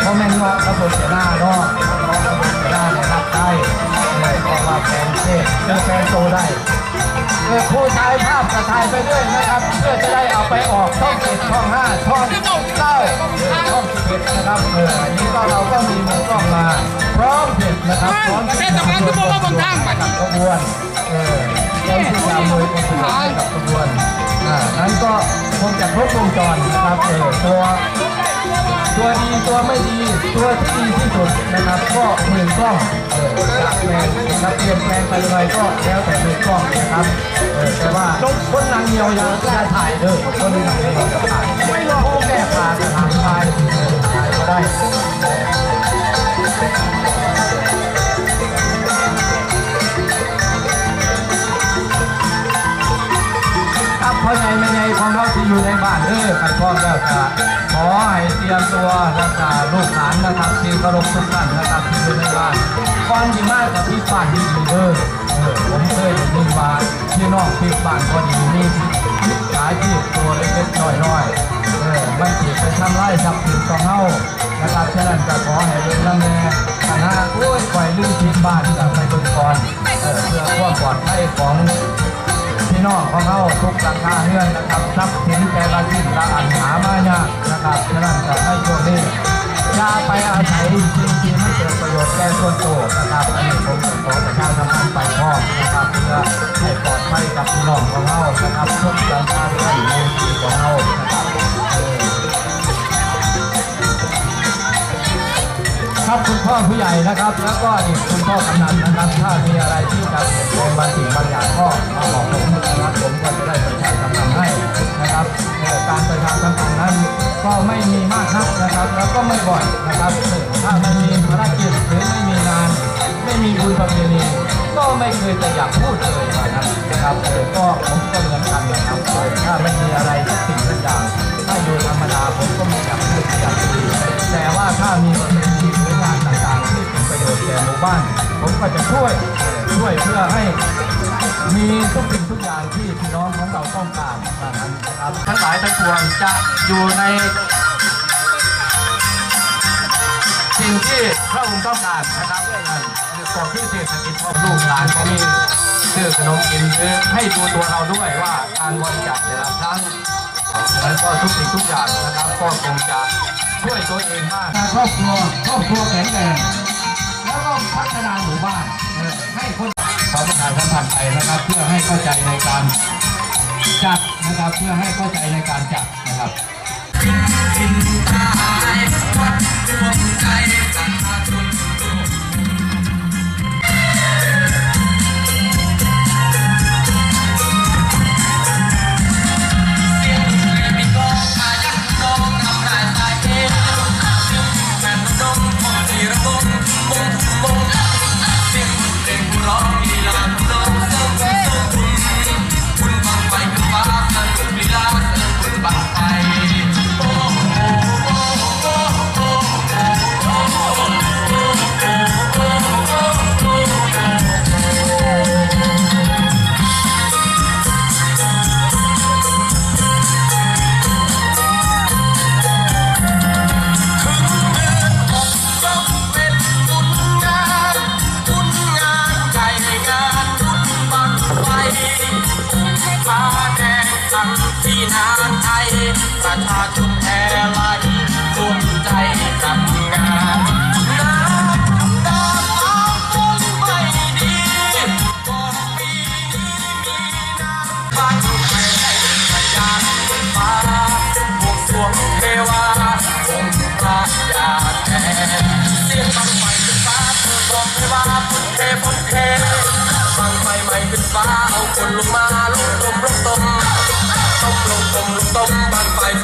เพราะแม่นเงาะระบบจะหน้าเนาะเงาะระบบจะหน้าเนี่ยรับได้เลยเพราะว่าแฟนเทศเจอแฟนโตได้เออผู้ถ่ายภาพก็ถ่ายไปเรื่อยนะครับ เพื่อจะได้เอาไปออกช่องเจ็ดช่องห้าช่องเก้าช่องสิบเอ็ดนะครับเอออันนี้ก็เราก็มีมือกล้องมาพร้อมเผ็ดนะครับพร้อมที่จะมาช่วยกับขบวนเออพร้อมที่จะอำนวยความสะดวกให้กับขบวนอ่านั้นก็คงจะครบวงจรนะครับเออตัว ตัวดีตัวไม่ดีตัวที่ดีที่สุดนะครับ ก็มือกล้องเออจากแปลงนะครับเปลี่ยนแปลงไปยังไงก็แล้วแต่มือกล้องนะครับเออแต่ว่าคนนางเดียวอย่าอย่าถ่ายเด้อคนนางเดียวอย่าถ่ายไม่รอโอ้แก้ปลาจะทำถ่ายเออถ่ายก็ได้ อยู่ในบ้านเด้อใครพร้อมแล้วจะขอให้เตรียมตัวรักษาลูกหลานนะครับที่เคารพทุกท่านนะครับที่อยู่ในบ้านก่อนที่มากกับที่บ้านที่ดีเด้อเออผมเคยได้ยินว่าพี่น้องที่บ้านก็ดีนี่มิจฉาชีพตัวเล็กๆน้อยๆเออมันถือไปทำลายทรัพย์สินของเฮานะครับฉะนั้นจะขอให้เรื่องนั้นแน่คณะโอ้ยปล่อยลืมทิ้งบ้านกับไปบนก่อนเออเพื่อความปลอดภัยของ น้องของเราทุกราคาเฮือนนะครับทรัพย์สินแต่ละชิ้นละอันหามายากนะครับฉะนั้นจะให้ช่วงนี้ย่าไปอาศัยสิ่งที่ไม่เกิดประโยชน์แก่ส่วนตัวนะครับอันนี้ผมจะขอประชาสัมพันธ์ไปพ่อนะครับเพื่อให้ปลอดภัยกับพี่น้องของเรานะครับทุกราคาเฮือนในที่ของเรานะครับ ครับ คุณพ่อผู้ใหญ่นะครับ แล้วก็อีกคุณพ่อกำนันนะครับ ถ้ามีอะไรที่จะเปลี่ยนแปลงบางสิ่งบางอย่างก็มาบอกผมนะครับผมก็จะได้ประชาสัมพันธ์ให้นะครับเอ่การประชาสัมพันธ์นั้นก็ไม่มีมากนักนะครับ แล้วก็ไม่บ่อยนะครับ ถ้าไม่มีภารกิจหรือไม่มีงาน ไม่มีบุญประเพณีก็ไม่เคยจะอยากพูดเลยว่านั้นนะครับเออก็ผมก็เหมือนกันนะครับถ้าไม่มีอะไรสักสิ่งสักอย่างถ้าอยู่ธรรมดาผมก็ไม่อยากพูดอยากดีแต่ว่าถ้ามีประเพณี ที่เป็นประโยชน์แก่หมู่บ้าน ผมก็จะช่วยช่วยเพื่อให้มีทุกสิ่งทุกอย่างที่พี่น้องของเราต้องการนั้นนะครับทั้งหลายทั้งปวงจะอยู่ใน สิ่งที่พระองค์ต้องการนะครับเรื่องนั้นที่เศรษฐกิจของลูกหลานก็มีซื้อขนมกินซื้อให้ดูตัวเราด้วยว่าการบริจาคแต่ละครั้งแล้วก็ทุกสิ่งทุกอย่างนะครับก็คงจะ ช่วยตัวเองบ้างครอบครัวครอบครัวแข็งแรงแล้วก็พัฒนาหมู่บ้านเออให้คนขอประชาสัมพันธ์ไปนะครับ เพื่อให้เข้าใจในการจัดนะครับเพื่อให้เข้าใจในการจัดนะครับ มาแดงสังที่นานไทย ประชาชนแห่ไหลรวมใจกับงานน้ำตาตาคงไม่ดีก็ปีนี้มีน้ำบ้านไปให้พยานฟ้าบวงสรวงเทวาองค์พระยาแทนเสียงบังไฟขึ้นฟ้าเธอบอกเทวาพุทธเทพุทธเทบังไฟใหม่ขึ้นฟ้า เอาคนลงมาลงตมลงตมต้มลงตมลงตมบานไฟ